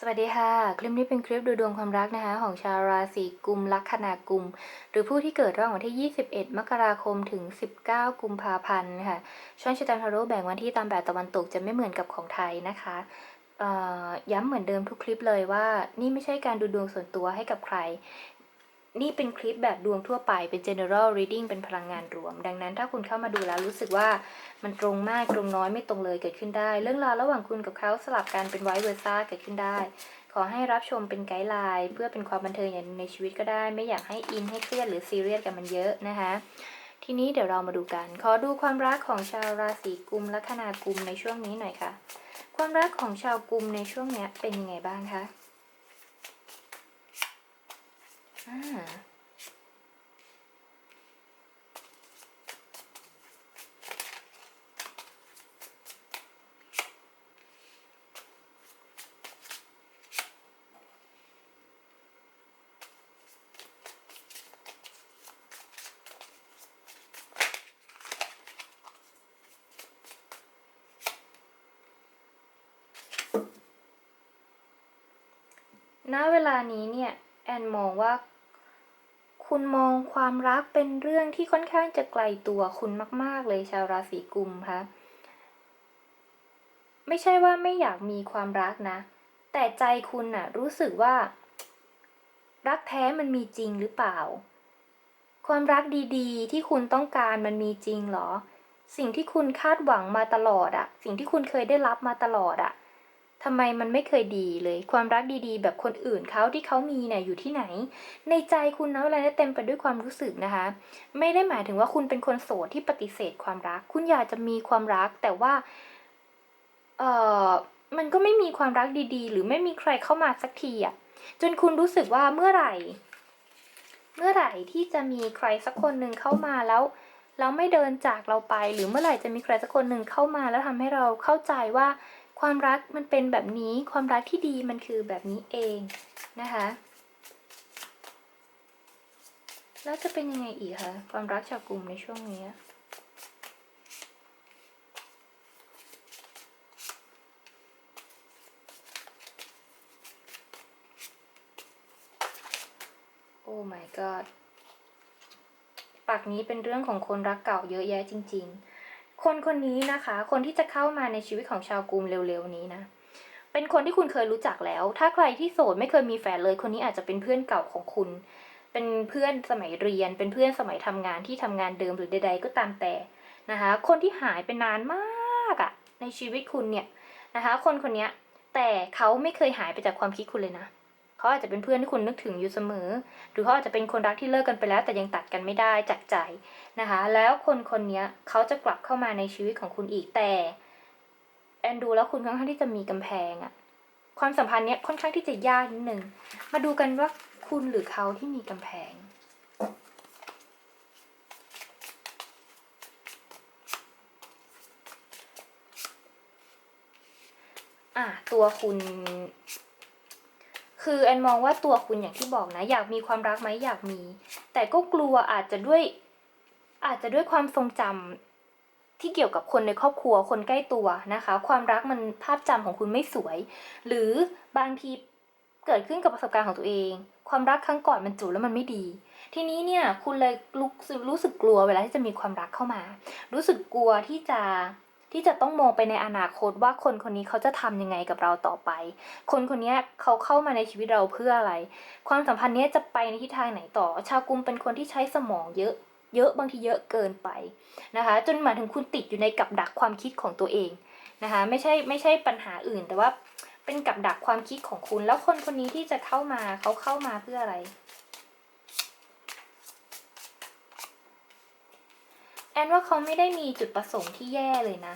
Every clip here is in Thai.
สวัสดีค่ะ คลิปนี้เป็นคลิปดูดวงความรักนะคะ ของชาวราศีกุมลัคนากุม หรือผู้ที่เกิดระหว่างวันที่ 21 มกราคมถึง 19 กุมภาพันธ์ค่ะ ช่องชิตามทาโร่แบ่งวันที่ตามแบบตะวันตกจะไม่เหมือนกับของไทยนะคะย้ำเหมือนเดิมทุกคลิปเลยว่า นี่ไม่ใช่การดูดวงส่วนตัวให้กับใคร นี่เป็นคลิปแบบดวงทั่วไปเป็น general reading เป็นพลังงานรวม ดังนั้นถ้าคุณเข้ามาดูแล้วรู้สึกว่ามันตรงมากตรงน้อยไม่ตรงเลยเกิดขึ้นได้ เรื่องราวระหว่างคุณกับเขาสลับกันเป็นไวเวอร์ซ่าเกิดขึ้นได้ ขอให้รับชมเป็นไกด์ไลน์เพื่อเป็นความบันเทิงอย่างในชีวิตก็ได้ ไม่อยากให้อินให้เครียดหรือซีเรียสกันมันเยอะนะคะทีนี้เดี๋ยวเรามาดูกัน ขอดูความรักของชาวราศีกุมและคนากุมในช่วงนี้หน่อยค่ะ ความรักของชาวกุมในช่วงนี้เป็นยังไงบ้างคะ อ่าณเวลานี้เนี่ย แอนมองว่า คุณมองความรักเป็นเรื่องที่ค่อนข้างจะไกลตัวคุณมาก ๆ เลยชาวราศีกุมคะไม่ใช่ว่าไม่อยากมีความรักนะ แต่ใจคุณน่ะ รู้สึกว่า รักแท้มันมีจริงหรือเปล่า ความรักดีๆ ที่คุณต้องการมันมีจริงเหรอ สิ่งที่คุณคาดหวังมาตลอดอะสิ่งที่คุณเคยได้รับมาตลอดอะ ทำไมมันไม่เคยดีเลย ความรักดีๆ แบบคนอื่นเขาที่เขามีเนี่ยอยู่ที่ไหน ในใจคุณนะเวลาเต็มไปด้วยความรู้สึกนะคะ ไม่ได้หมายถึงว่าคุณเป็นคนโสดที่ปฏิเสธความรัก คุณอยากจะมีความรักแต่ว่า เออมันก็ไม่มีความรักดีๆ หรือไม่มีใครเข้ามาสักทีอะจนคุณรู้สึกว่าเมื่อไหร่ เมื่อไหร่ที่จะมีใครสักคนหนึ่งเข้ามาแล้วแล้วไม่เดินจากเราไป หรือเมื่อไหร่จะมีใครสักคนหนึ่งเข้ามาแล้วทำให้เราเข้าใจว่า ความรักมันเป็นแบบนี้ ความรักที่ดีมันคือแบบนี้เองนะคะ แล้วจะเป็นยังไงอีกคะความรักชาวกลุ่มในช่วงนี้โอ้ my god ปากนี้เป็นเรื่องของคนรักเก่าเยอะแยะจริง ๆ คนคนนี้นะคะ คนที่จะเข้ามาในชีวิตของชาวกรุมเร็วๆนี้นะ เป็นคนที่คุณเคยรู้จักแล้ว ถ้าใครที่โสดไม่เคยมีแฟนเลย คนนี้อาจจะเป็นเพื่อนเก่าของคุณ เป็นเพื่อนสมัยเรียน เป็นเพื่อนสมัยทำงานที่ทำงานเดิมหรือใด ๆ ก็ตามแต่นะคะ คนที่หายไปนานมากอะในชีวิตคุณเนี่ยนะคะ คนคนนี้แต่เขาไม่เคยหายไปจากความคิดคุณเลยนะ เขาอาจจะเป็นเพื่อนที่คุณนึกถึงอยู่เสมอ หรือเขาอาจจะเป็นคนรักที่เลิกกันไปแล้ว แต่ยังตัดกันไม่ได้จากใจนะคะ แล้วคนคนนี้เขาจะกลับเข้ามาในชีวิตของคุณอีกแต่แอนดูแล้วคุณค่อนข้างที่จะมีกำแพงอะความสัมพันธ์เนี้ยค่อนข้างที่จะยากนิดนึงมาดูกันว่าคุณหรือเขาที่มีกำแพงอะตัวคุณ คือแอนมองว่าตัวคุณอย่างที่บอกนะ อยากมีความรักไหมอยากมี แต่ก็กลัวอาจจะด้วย อาจจะด้วยความทรงจำที่เกี่ยวกับคนในครอบครัวคนใกล้ตัวนะคะ ความรักมันภาพจำของคุณไม่สวย หรือบางทีเกิดขึ้นกับประสบการณ์ของตัวเอง ความรักครั้งก่อนมันจูบแล้วมันไม่ดี ทีนี้เนี่ยคุณเลยรู้สึกกลัวเวลาที่จะมีความรักเข้ามา รู้สึกกลัวที่จะ ที่จะต้องมองไปในอนาคตว่าคนคนนี้เขาจะทำยังไงกับเราต่อไป คนคนนี้เขาเข้ามาในชีวิตเราเพื่ออะไร ความสัมพันธ์นี้จะไปในทิศทางไหนต่อ ชาวกรุมเป็นคนที่ใช้สมองเยอะเยอะบางทีเยอะเกินไปนะคะ จนหมายถึงคุณติดอยู่ในกับดักความคิดของตัวเองนะคะไม่ใช่ไม่ใช่ปัญหาอื่น แต่ว่าเป็นกับดักความคิดของคุณ แล้วคนคนนี้ที่จะเข้ามาเขาเข้ามาเพื่ออะไร แอนว่าเขาไม่ได้มีจุดประสงค์ที่แย่เลยนะ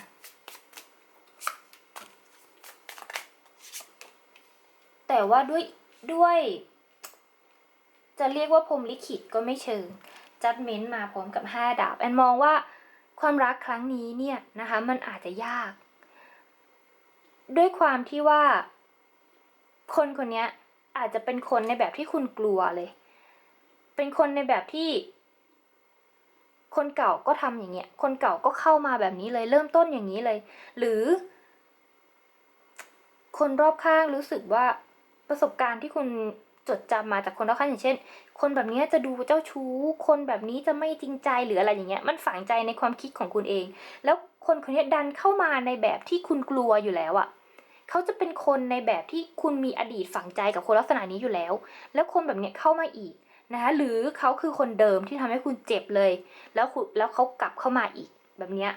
แต่ว่าด้วยด้วย จะเรียกว่าพรมลิขิตก็ไม่เชิงจัดเม้นมาพร้อมกับห้าดาบ แอนมองว่าความรักครั้งนี้เนี่ยนะคะ มันอาจจะยาก ด้วยความที่ว่า คนคนนี้อาจจะเป็นคนในแบบที่คุณกลัวเลย เป็นคนในแบบที่ คนเก่าก็ทำอย่างเงี้ย คนเก่าก็เข้ามาแบบนี้เลยเริ่มต้นอย่างนี้เลย หรือ คนรอบข้างรู้สึกว่าประสบการณ์ที่คุณจดจำมาจากคนรอบข้างอย่างเช่น คนแบบนี้จะดูเจ้าชู้ คนแบบนี้จะไม่จริงใจหรืออะไรอย่างเงี้ย มันฝังใจในความคิดของคุณเอง แล้วคนคนนี้ดันเข้ามาในแบบที่คุณกลัวอยู่แล้วอะเขาจะเป็นคนในแบบที่คุณมีอดีตฝังใจกับคนลักษณะนี้อยู่แล้ว แล้วคนแบบเนี้ยเข้ามาอีก นะคะหรือเขาคือคนเดิมที่ทำให้คุณเจ็บเลย แล้วคุณแล้วเขากลับเข้ามาอีกแบบเนี้ย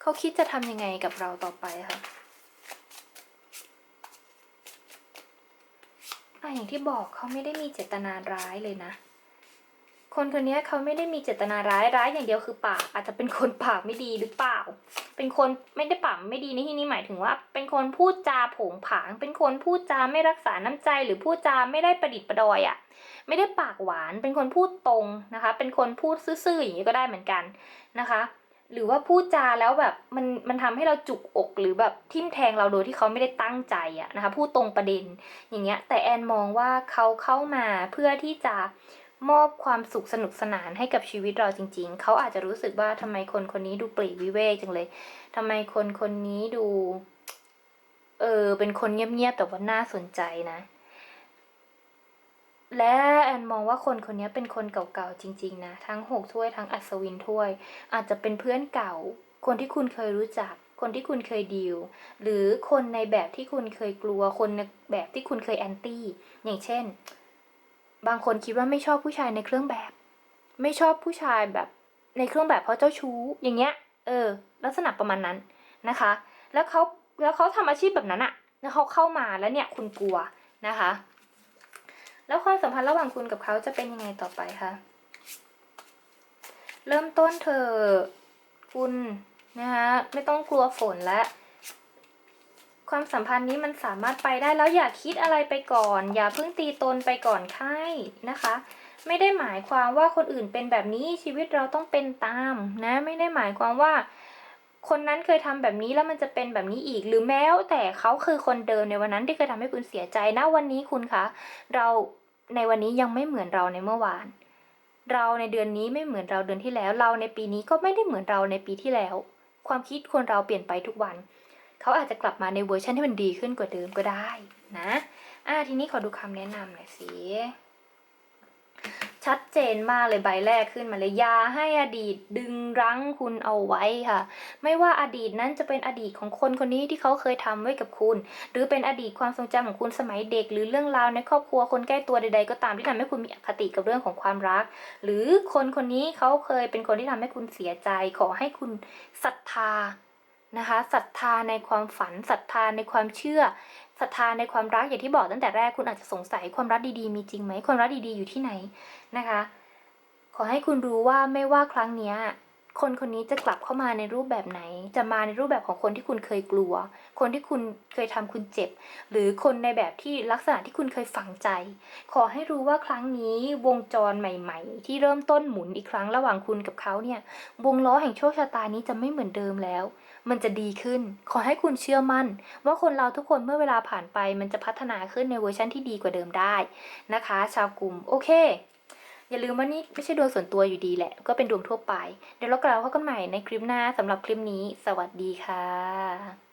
เขาคิดจะทำยังไงกับเราต่อไปคะอะอย่างที่บอกเขาไม่ได้มีเจตนาร้ายเลยนะ คนคนนี้เขาไม่ได้มีเจตนาร้ายร้ายอย่างเดียวคือปาก อาจจะเป็นคนปากไม่ดีหรือเปล่า เป็นคนไม่ได้ปากไม่ดีในที่นี้หมายถึงว่า เป็นคนพูดจาผงผาง เป็นคนพูดจาไม่รักษาน้ำใจ หรือพูดจาไม่ได้ประดิษฐ์ประดอยอะ่ะ ไม่ได้ปากหวาน เป็นคนพูดตรงนะคะ เป็นคนพูดซื่อๆอย่างนี้ก็ได้เหมือนกันนะคะ หรือว่าพูดจาแล้วแบบมันมันทำให้เราจุกอกหรือแบบทิ่มแทงเราโดยที่เขาไม่ได้ตั้งใจอะนะคะ พูดตรงประเด็นอย่างเงี้ย แต่แอนมองว่าเขาเข้ามาเพื่อที่จะ มอบความสุขสนุกสนานให้กับชีวิตเราจริง ๆ เขาอาจจะรู้สึกว่าทำไมคนคนนี้ดูปลีกวิเวกจังเลยทำไมคนคนนี้ดู เออ เป็นคนเงียบๆแต่ว่าน่าสนใจนะ และแอนมองว่าคนคนนี้เป็นคนเก่าๆจริง ๆ นะ ทั้งหกถ้วยทั้งอัศวินถ้วย อาจจะเป็นเพื่อนเก่า คนที่คุณเคยรู้จักคนที่คุณเคยดีลหรือคนในแบบที่คุณเคยกลัว คนในแบบที่คุณเคยแอนตี้ อย่างเช่น บางคนคิดว่าไม่ชอบผู้ชายในเครื่องแบบ ไม่ชอบผู้ชายแบบในเครื่องแบบเพราะเจ้าชู้อย่างเงี้ย เออ ลักษณะประมาณนั้นนะคะ แล้วเขาแล้วเขาทำอาชีพแบบนั้นอะแล้วเขาเข้ามาแล้วเนี่ยคุณกลัวนะคะ แล้วความสัมพันธ์ระหว่างคุณกับเขาจะเป็นยังไงต่อไปคะเริ่มต้นเธอคุณนะคะไม่ต้องกลัวฝนและ ความสัมพันธ์นี้มันสามารถไปได้แล้วอย่าคิดอะไรไปก่อน อย่าเพิ่งตีตนไปก่อนไข้นะคะ ไม่ได้หมายความว่าคนอื่นเป็นแบบนี้ชีวิตเราต้องเป็นตามนะไม่ได้หมายความว่า คนนั้นเคยทำแบบนี้แล้วมันจะเป็นแบบนี้อีก หรือแม้แต่เขาคือคนเดิมในวันนั้นที่เคยทำให้คุณเสียใจนะวันนี้คุณคะเราในวันนี้ยังไม่เหมือนเราในเมื่อวาน เราในเดือนนี้ไม่เหมือนเราเดือนที่แล้ว เราในปีนี้ก็ไม่ได้เหมือนเราในปีที่แล้ว ความคิดคนเราเปลี่ยนไปทุกวัน เขาอาจจะกลับมาในเวอร์ชันที่มันดีขึ้นกว่าเดิมก็ได้นะอ่าทีนี้ขอดูคำแนะนำหน่อยสิชัดเจนมากเลยใบแรกขึ้นมาเลยยาให้อดีตดึงรั้งคุณเอาไว้ค่ะ ไม่ว่าอดีตนั้นจะเป็นอดีตของคนคนนี้ที่เขาเคยทำไว้กับคุณ หรือเป็นอดีตความทรงจำของคุณสมัยเด็ก หรือเรื่องราวในครอบครัวคนใกล้ตัวใด ๆ ก็ตามที่ทำให้คุณมีอคติกับเรื่องของความรัก หรือคนคนนี้เขาเคยเป็นคนที่ทำให้คุณเสียใจ ขอให้คุณศรัทธา นะคะศรัทธาในความฝันศรัทธาในความเชื่อศรัทธาในความรักอย่างที่บอกตั้งแต่แรกคุณอาจจะสงสัยความรักดีๆมีจริงไหมความรักดีๆอยู่ที่ไหนนะคะ ขอให้คุณรู้ว่าไม่ว่าครั้งนี้ คนคนนี้จะกลับเข้ามาในรูปแบบไหน จะมาในรูปแบบของคนที่คุณเคยกลัว คนที่คุณเคยทำคุณเจ็บ หรือคนในแบบที่ลักษณะที่คุณเคยฝังใจ ขอให้รู้ว่าครั้งนี้วงจรใหม่ ๆ ที่เริ่มต้นหมุนอีกครั้งระหว่างคุณกับเขาเนี่ย วงล้อแห่งโชคชะตานี้จะไม่เหมือนเดิมแล้ว มันจะดีขึ้น ขอให้คุณเชื่อมั่น ว่าคนเราทุกคนเมื่อเวลาผ่านไป มันจะพัฒนาขึ้นในเวอร์ชันที่ดีกว่าเดิมได้นะคะ ชาวกลุ่มโอเค อย่าลืมว่านี่ไม่ใช่ดวงส่วนตัวอยู่ดีแหละ ก็เป็นดวงทั่วไป เดี๋ยวเรากลับมาพบกันใหม่ในคลิปหน้าสำหรับคลิปนี้ สวัสดีค่ะ